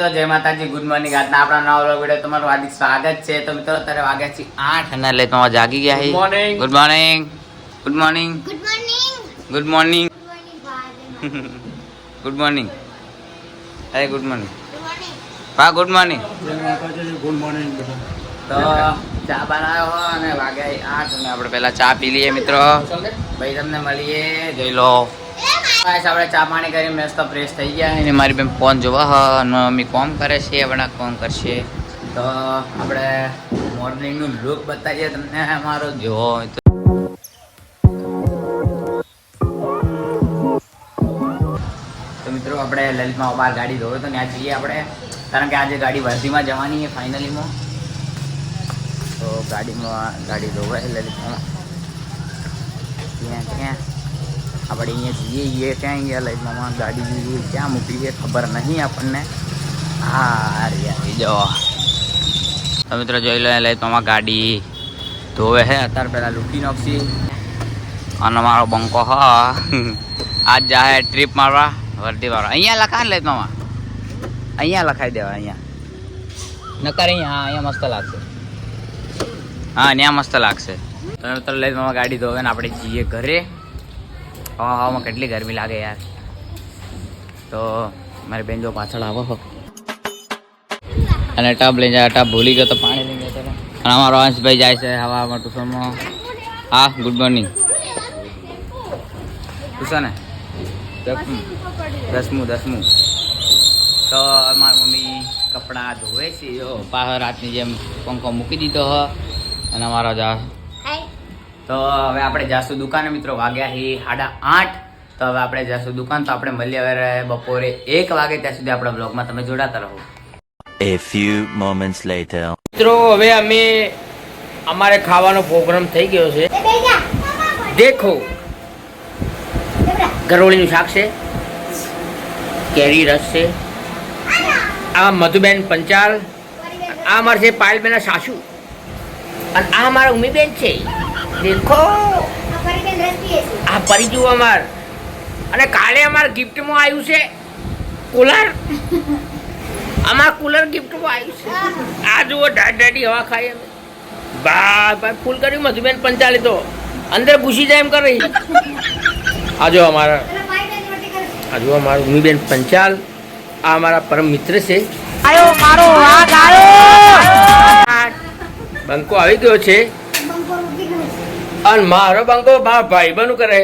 મિત્રો જય માતાજી ગુડ મોર્નિંગ આજના આપણા નવા વ્લોગ વીડિયો તમારું હાર્દિક સ્વાગત છે તો મિત્રો અત્યારે વાગ્યા છે આઠ અને એટલે તમારે જાગી ગયા good morning good morning good morning good morning good morning bye good morning અરે ગુડ મોર્નિંગ હા ગુડ મોર્નિંગ ગુડ મોર્નિંગ તો ચા બનાવ્યો અને વાગ્યા આઠ અને આપણે પહેલાં ચા પી લઈએ મિત્રો ભાઈ તમને મળીએ જોઈ લો આપણે ચા પાણી કરી મસ્ત ફ્રેશ થઈ ગયા અને મારી બેન ફોન જોવા, હ, અને મમ્મી કોમ કરે છે હમણાં કોમ કરશે. તો આપણે મોર્નિંગનું લુક બતાવીએ તમને, અમારો. જો, તો મિત્રો, આપણે લલિતમાં બહાર ગાડી ધોવે તો ત્યાં જઈએ આપણે. કારણ કે આજે ગાડી વર્ધીમાં જવાની છે ફાઇનલીમાં તો ગાડીમાં, ગાડી ધોવે લલિતમાં. ત્યાં ત્યાં. આપણે અહીંયા જઈએ છીએ, ક્યાં ગયા લાઈનમાં ગાડી જોઈએ, ક્યાં મૂકીએ, ખબર નહીં આપણને. હા યાર જો. તમે મિત્રો જોઈ લો લલિતમાં ગાડી ધોવે હે અત્યારે પહેલાં લૂંટી નાખશી અને મારો બંકો હ. આજ જાહે ટ્રીપ મારવા, વર્ધી મારવા. અહીંયા લખા લઈ મામા અહીંયા લખાઈ દેવા, અહીંયા. નકર અહીંયા, હા, અહીંયા મસ્ત લાગશે. હા, ત્યાં મસ્ત લાગશે. તમે તો લઈ ગાડી ધોવે ને આપણે જઈએ ઘરે. હવા હવામાં કેટલી ગરમી લાગે યાર. તો મારી બેન જો પાછળ આવો હો. અને ટબ લઈ જાય, ટબ ભૂલી ગયો તો પાણી લઈ ગયો અને અમારો અંશભાઈ જાય છે હવામાં ટ્યુશનમાં હા ગુડ મોર્નિંગ ટ્યુશન દસમું. દસમું દસમું. તો મારી મમ્મી કપડાં ધોવે છે રાતની જેમ પંખો મૂકી દીધો હ. અને અમારો જા તો હવે આપણે જાસુ દુકાને મિત્રો વાગ્યા છે સાડા આઠ. તો હવે આપણે જાસુ દુકાન તો આપણે મળીએ હવે બપોરે એક વાગે ત્યાં સુધી આપણા બ્લોગમાં તમે જોડાતા રહો. A few moments later. મિત્રો હવે અમે અમારે ખાવાનો પ્રોગ્રામ થઈ ગયો છે. દેખો. ગરોળીનું શાક છે કેરી રસ છે આ મધુબેન પંચાલ આ અમારે છે પાયલબેના સાસુ. અને આ અમારા ઉમીબેન છે. દેખો. ફરી જુઓ આ અમાર. અને કાલે અમાર ગિફ્ટમાં આવ્યું છે કુલર. અમાર કુલર ગિફ્ટમાં આવ્યું છે. આ જુઓ ડાડી ડાઢી હવા ખાઈ અમે. બા ભાઈ ફૂલ કર્યું મધુબેન પંચાલી તો. અંદર ઘૂસી જાય એમ કરી આ જો અમારા. આ જો અમારું ઉમીબેન પંચાલ. આ અમારા પરમ મિત્ર છે. આયો મારો હા બંકો આવી ગયો છે. અને મારો બંકો બા ભાઈ બનું કરે.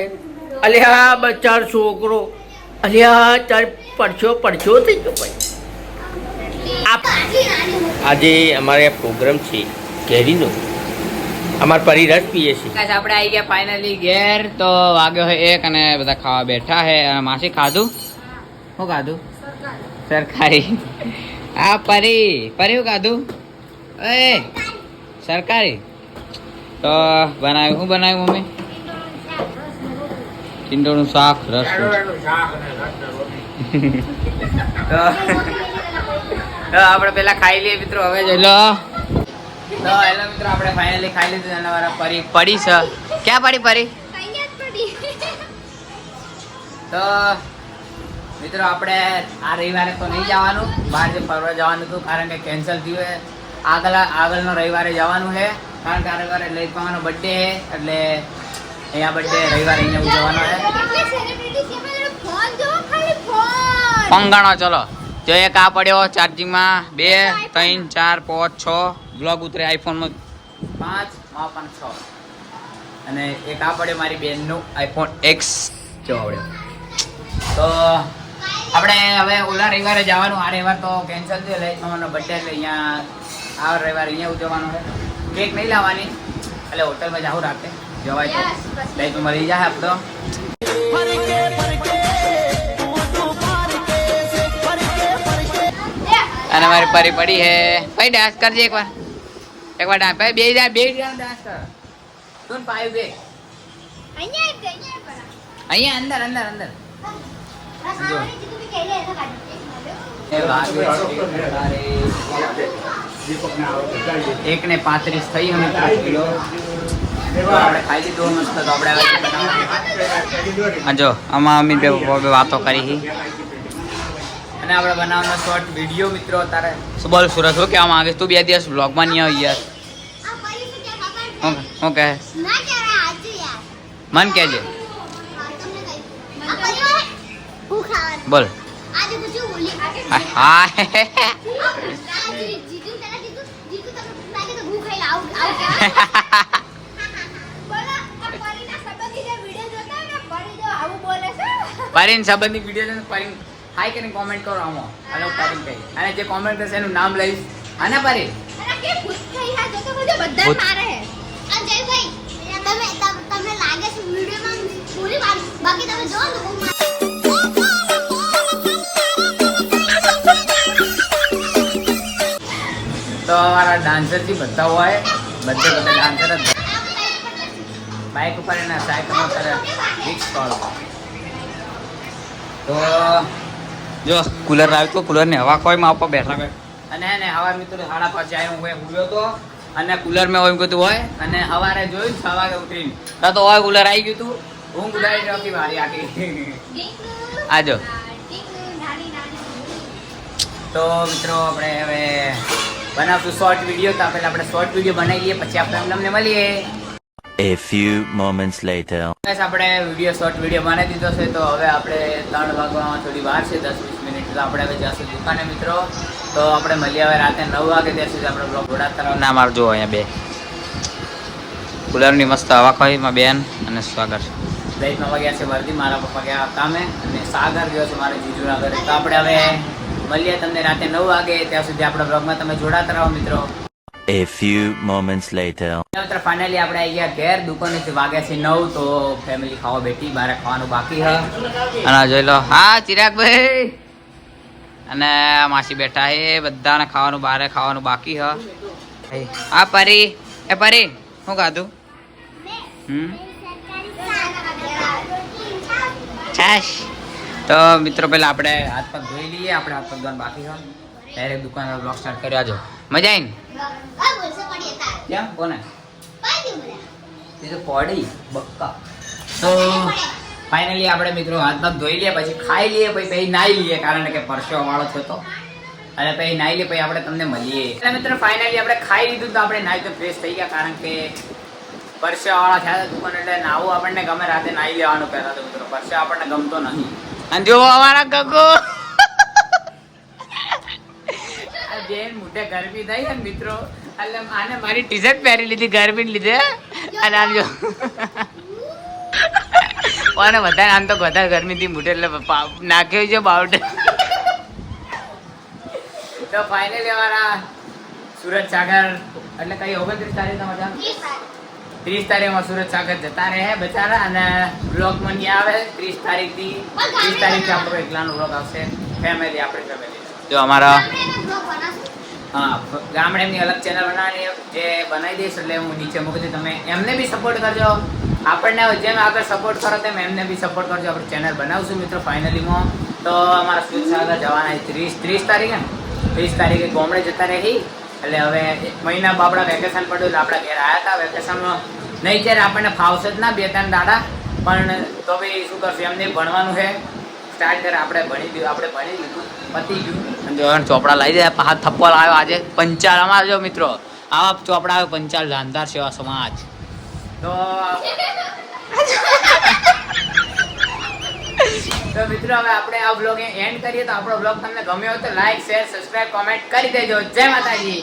અલ્યા બચાર છોકરો. અલ્યા ચાર પડછો પડછો થઈ ગયો ભાઈ. આજે અમારે પ્રોગ્રામ છે કેરીનો અમાર પરી રસ પીએ છે આપણે આવી ગયા ફાઇનલી ઘેર, તો વાગ્યો છે એક અને બધા ખાવા બેઠા છે. માસી ખાધું? શું ખાધું? સરકારી. આ પરી. પરી શું ખાધું? એ, સરકારી. તો બનાવ્યું? શું બનાવ્યું મમ્મી? ટીંડોળનું શાક રસ તો આપણે પેલા ખાઈ લઈએ મિત્રો હવે જઈ લો. તો હેલો મિત્રો આપણે ફાઇનલી ખાઈ લીધું અને મારા પરી પડી છે. ક્યાં પડી પરી? તો મિત્રો આપણે આ રવિવારે તો નહીં જવાનું. બહાર જે ફરવા જવાનું હતું કારણ કે કેન્સલ થયું છે. આગળ આગળનો રવિવારે જવાનું છે. કારણ કે આ લઈ પાવાનો બર્થડે છે, એટલે અહીંયા બર્થડે રવિવારે અહીંયા ઉજવવાનો છે. પંગાણો, ચલો. જો એક આ પડ્યો ચાર્જિંગમાં બે, ત્રણ, ચાર, પાંચ, છ. બ્લોગ ઉતરે આઈફોનમાં પાંચ પણ છ. અને એક આ પડ્યો મારી બેનનું આઈફોન એક્સ જો આવડ્યો તો આપણે હવે ઓલા રવિવારે જવાનું. આ રવિવાર તો કેન્સલ થયું. એટલે મામાનો બર્થડે એટલે અહીંયા આ રવિવારે અહીંયા ઉજવવાનો છે. કેક નહીં લાવવાની. એટલે હોટલમાં જાવું રાતે. જવાય તો. Yes, બસ. લઈ તો મળી જાય આપતો અને મારી પરી પડી હે. ભાઈ ડાન્સ કરજે એકવાર. એકવાર ડાન્સ ભાઈ બે જા બે ડાન્સ કર. તું પાયું બે. અહીંયા જ અહીંયા અહીંયા અંદર અંદર અંદર. બસ એક ને પાંત્રીસ થઈ અમે કિલો. આપણે ખાઈ લીધું મસ્ત તો આપણે હા જો આમાં અમી બે બે વાતો કરી. અને આપણે બનાવવાનો શોર્ટ વીડિયો મિત્રો તારે શું બોલ સુરત શું કહેવા માંગે? તું બે દિવસ બ્લોગમાં નહીં આવી યાર. શું કહે. મન કહેજે. બોલ. હા હા આજે જીજુ પેલા કીધું, જીજુ તમને ભૂખ લાગે તો હું ખાઈ લઉં. આવું- આવું કહેવાય. બોલો, આ પરીના સંબંધી વીડિયો જોતા હોય ને, પરી જો આવું બોલે છે. પરીન પરીન હાઈ કરીને કોમેન્ટ કરો આમાં અને હું પરીન? કહી અને જે કોમેન્ટ કરશે એનું નામ લઈશ અને પરી અને કે ભૂત અમારા ડાન્સરથી બધા હોય બધે બધા ડાન્સર જ બાઇક ઉપર એના સાયકલ પર રિક્સ કોલ તો જો કુલર આવ્યું તો કુલર ને હવા કોઈ માં ઉપર બેઠા. અને એને હવા મિત્રો સાડા પાંચે આવ્યો હું ઉડ્યો તો. અને કુલર મેં હોય ગયું હોય. અને સવારે જોયું છ વાગે ઉઠીને. તો તો હોય કુલર આવી ગયું તું. હું ગુડાઈ નથી મારી આખી. આજો તો મિત્રો આપણે હવે બનાવશું શોર્ટ વીડિયો તો પહેલા આપણે શોર્ટ વીડિયો બનાવી લઈએ પછી આપણે તમને મળીએ. A few moments later. બસ આપણે વીડિયો શોર્ટ વીડિયો બનાવી દીધો છે. તો હવે આપણે ત્રણ વાગવામાં થોડી વાર છે દસ વીસ મિનિટ. તો આપણે હવે જશું દુકાને મિત્રો. તો આપણે મળીએ હવે રાતે નવ વાગે. ત્યાં સુધી આપણે બ્લોગ ઉડાડતા ના માર જો અહીંયા બે. કુલરની મસ્ત હવા ખાઈ માં બેન અને સ્વાગત. દહીંમાં વાગ્યા છે વર્ધી મારા પપ્પા ગયા કામે. અને સાગર ગયો છે મારા જીજુના ઘરે. તો આપણે હવે મળીએ તમને રાતે નવ વાગે. ત્યાં સુધી આપણા બ્લોગમાં તમે જોડાતા રહો મિત્રો. A few moments later. મિત્ર ફાઇનલી આપણે આવી ગયા ઘેર. દુકાનેથી વાગ્યા છે નવ તો ફેમિલી ખાવા બેઠી. બારે ખાવાનું બાકી હે અને જોઈ લો. હા ચિરાગભાઈ અને માસી બેઠા હે બધાને ખાવાનું બારે ખાવાનું બાકી હ આ પરી. એ પરી શું ખાધું? હમ? છાશ. તો મિત્રો, પહેલા આપણે હાથ પગ ધોઈ લઈએ. આપણે હાથ પગ ધોવાનું બાકી હ ડાયરેક્ટ દુકાન બ્લોગ સ્ટાર્ટ કર્યો. આજો. મજા આવીને કેમ? કોને? તે તો પડી. બક્કા. તો ફાઇનલી આપણે મિત્રો હાથ પગ ધોઈ લઈએ, પછી ખાઈ લઈએ, પછી પછી નાહી લઈએ, કારણ કે પરસેવો વાળો થયો તો. અને પછી નાહી લઈએ, પછી આપણે તમને મળીએ. એટલે મિત્રો ફાઇનલી આપણે ખાઈ લીધું તો આપણે નાહી તો ફ્રેશ થઈ ગયા, કારણ કે પરસેવાળા વાળા થયા દુકાન, એટલે નાવું આપણને ગમે રાતે નાહી લેવાનું પહેલાં તો મિત્રો. પરસે આપણને ગમતો નહીં. અને જો અમારા આ બેન મોઢે ગરમી થઈ ને મિત્રો. એટલે આને મારી ટી શર્ટ પહેરી લીધી ગરમી લીધે. અને આમ જો. અને વધારે આમ તો વધારે ગરમીથી મોઢે એટલે નાખ્યો છે બાઉટ તો ફાઇનલી અમારા સુરત સાગર એટલે કઈ ઓગણત્રીસ તારીખ મજા? ત્રીસ તારીખમાં સુરત સાગર જતા રહે બચારા અને બ્લોગમાં નહીં આવે. ત્રીસ તારીખથી ત્રીસ તારીખથી આપણો એકલાનો બ્લોગ આવશે. ફેમિલી આપણે ફેમિલી જો અમારા હા ગામડે એમની અલગ ચેનલ બનાવવાની જે બનાવી દઈશ એટલે હું નીચે મૂકી તમે એમને બી સપોર્ટ કરજો. આપણને જેમ આગળ સપોર્ટ કરો તેમ એમને બી સપોર્ટ કરજો. આપણે ચેનલ બનાવશું મિત્રો ફાઇનલીમાં તો અમારા સુરત સાગર જવાના ત્રીસ ત્રીસ તારીખે ને? ત્રીસ તારીખે ગામડે જતા રહી. એટલે હવે મહિના બાપડા વેકેશન પડ્યું એટલે આપણા ઘેર આવ્યા હતા. વેકેશનમાં નહીં ત્યારે આપણને ફાવશે જ ના બે ત્રણ દાડા. પણ તો ભાઈ શું કરશું એમને ભણવાનું છે. સ્ટાર્ટ કરે આપણે ભણી દીધું આપણે ભણી લીધું પતી ગયું. અને ચોપડા લઈ જાય હાથ થપ્પો આવ્યો આજે. પંચાલ અમારા જો મિત્રો. આવા ચોપડા આવે પંચાલ જાનદાર સેવા સમાજ. તો તો મિત્રો હવે આપણે આ બ્લોગ એન્ડ કરીએ. તો આપણો બ્લોગ તમને ગમ્યો હોય તો લાઈક શેર સબસ્ક્રાઇબ કોમેન્ટ કરી દેજો. જય માતાજી.